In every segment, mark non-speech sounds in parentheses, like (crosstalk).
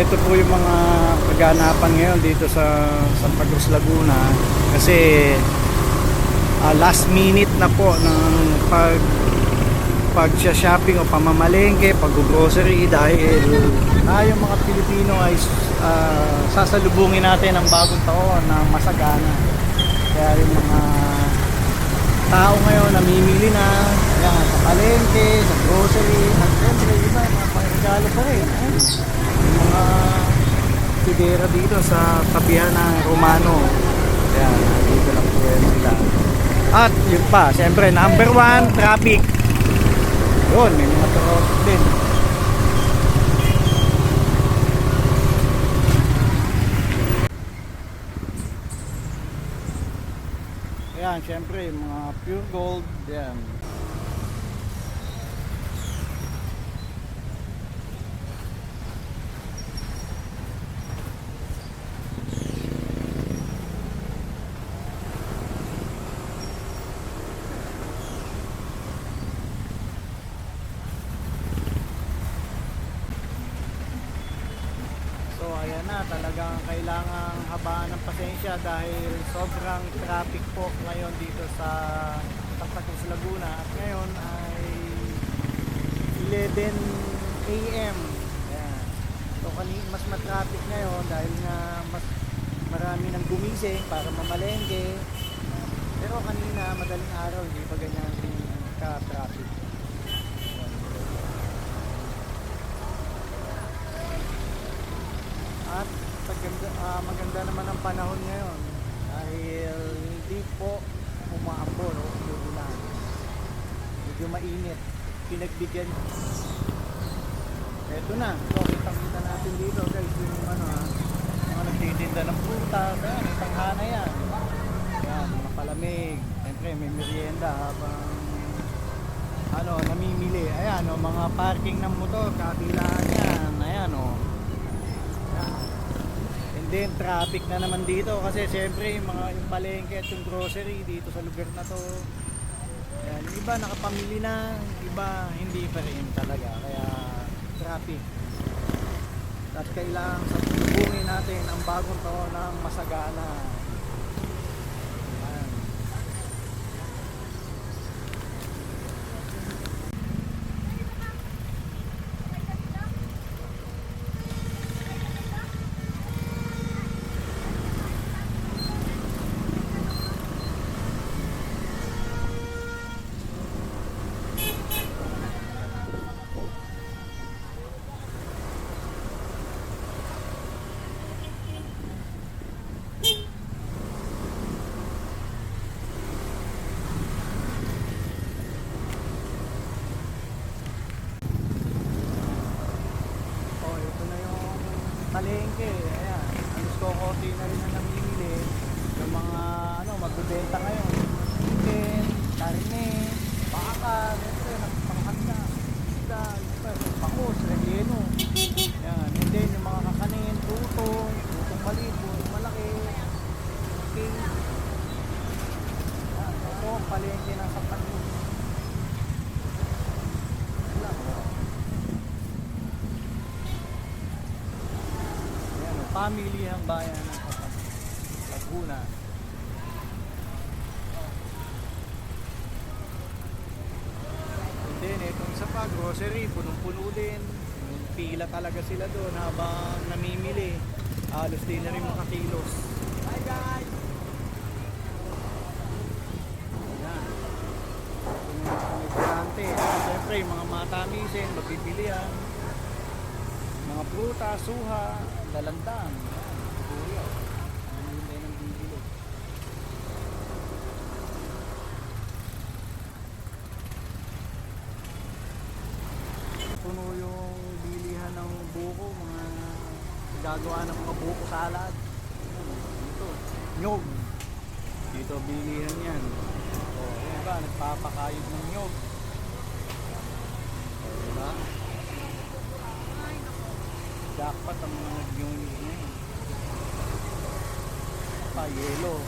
ito po yung mga kaganapan ngayon dito sa Santa Cruz, Laguna. Kasi ah, last minute na po ng pag pag shopping o pamamalengke, pag-grocery dahil tayong mga Pilipino ay ah, sasalubungin natin ang bagong taon na masagana. Kaya yung mga tao ngayon namimili na yan, sa palengke, sa grocery, at pangregalo pa rin. Ayun, mga tidera dito sa tabihan ng Romano. Yan, dito lang po yan sila. At yun pa, syempre number one, traffic. Yun, may mga traffic din. Ayan, syempre, mga pure gold, yan. So ayan na, talagang kailangan habaan ng pasensya dahil sobrang traffic po ngayon dito sa Santa Cruz, Laguna. At ngayon ay 11 a.m. Ayan. So mas matraffic ngayon dahil nga mas marami nang gumising para mamalengke. Pero kanina, madaling araw, hindi pa ganyan ka-traffic. At maganda, ah, maganda naman ang panahon ngayon dahil hindi po umaambon o umuulan. Medyo mainit. Pinagbigyan. Eto na. So, kitang-kita natin dito guys yung ano ha. Mga nagtitinda ng prutas. Ayan, tanghana yan. Ayan, mga palamig. Siyempre, may merienda habang ano, namimili. Ayan, o, mga parking ng motor. Kabilaan yan. Ayan, o. Then traffic na naman dito kasi siyempre yung mga yung palengke at yung grocery dito sa lugar na to. Yan, iba nakapamili na, iba hindi pa rin talaga kaya traffic. At kailangan sa natin ang bagong taon ng masagana. Yan. Oh, ito na yung palengke. Ayan. Alos ko konti na rin ang namimili. Yung mga ano, magbebenta ngayon. Chicken, karne, baka, siyempre, nagpanghanda. Isda, isda, pakos, relleno. Yan. And then yung mga kakanin, tutong, tutong maliit, tutong malaki. Okay. Yan. Ito, ang palengke ng Santa Cruz. Wala, wala. Ayan, o, family ang bayan ng Kapag Laguna. And then, itong isa pa, grocery, punong-puno din. Pila talaga sila doon habang namimili. Halos din na rin makakilos. Hi guys! Ayan. Ito yung Siyempre, yung mga matamisin, mabibilihan mga prutas, suha, Kuya. Ano yun tayo ng bibili? Puno yung bilihan ng buko, mga gagawa ng mga buko salad. Dito, nyog. Dito bilihan yan. O, ayan ba, nagpapakayod ng nyog. O, diba? Jackpot ang mga nag-unit na yun. Pa, yellow.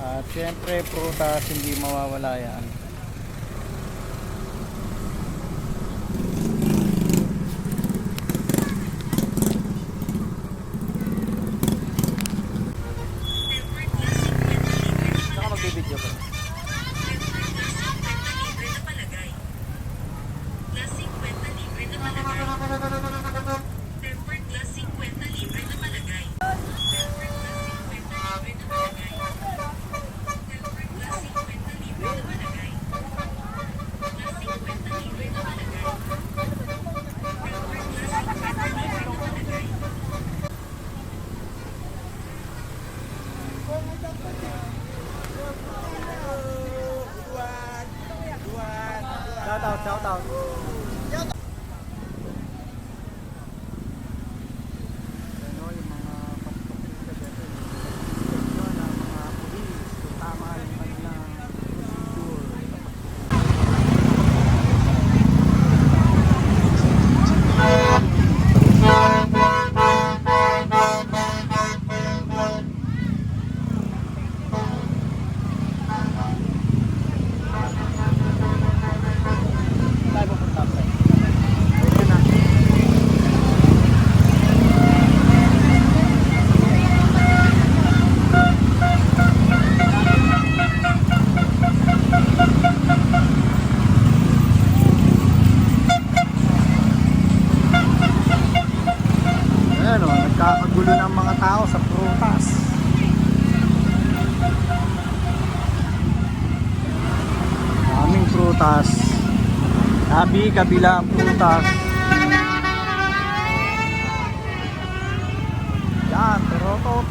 At syempre, prutas, hindi mawawala yan. 调档调档 Sabi, kabila ang prutas. Yan, pero to.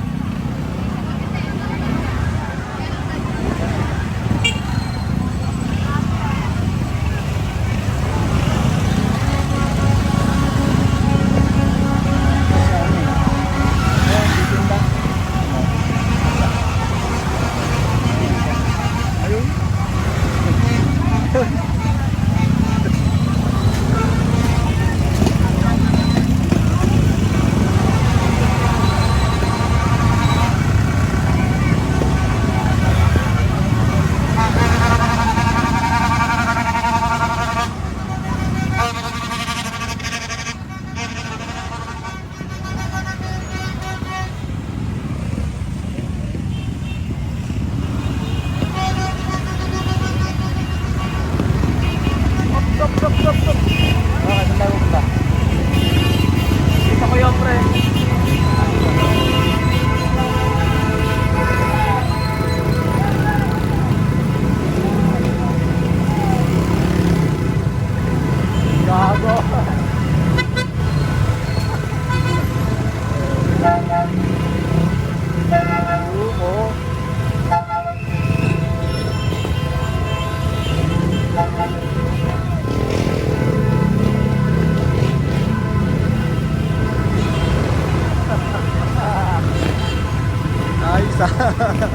Ah.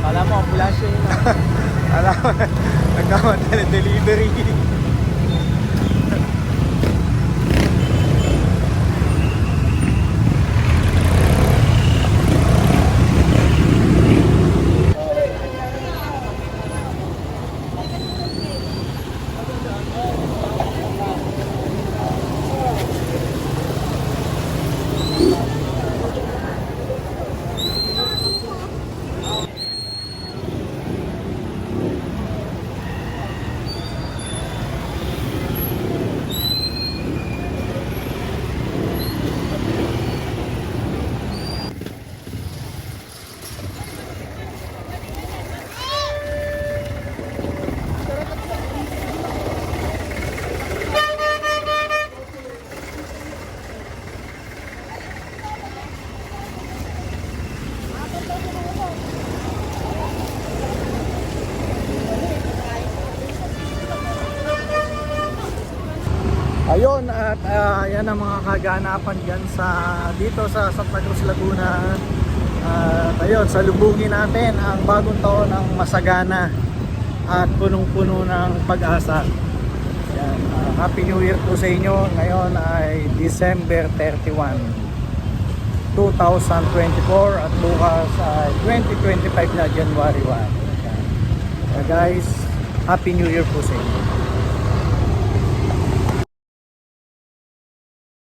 Kala mo, ambulansya yun ah. (laughs) Alam mo, nagkamadali delivery. Ayun at ah, yan ang mga kaganapan dyan sa dito sa Santa Cruz Laguna. At ayun, salubungin natin ang bagong taon ng masagana at punong-puno ng pag-asa. Yan, ah, Happy New Year po sa inyo. Ngayon ay December 31, 2024 at bukas ay 2025 na January 1. Yan. Kaya guys, Happy New Year po sa inyo.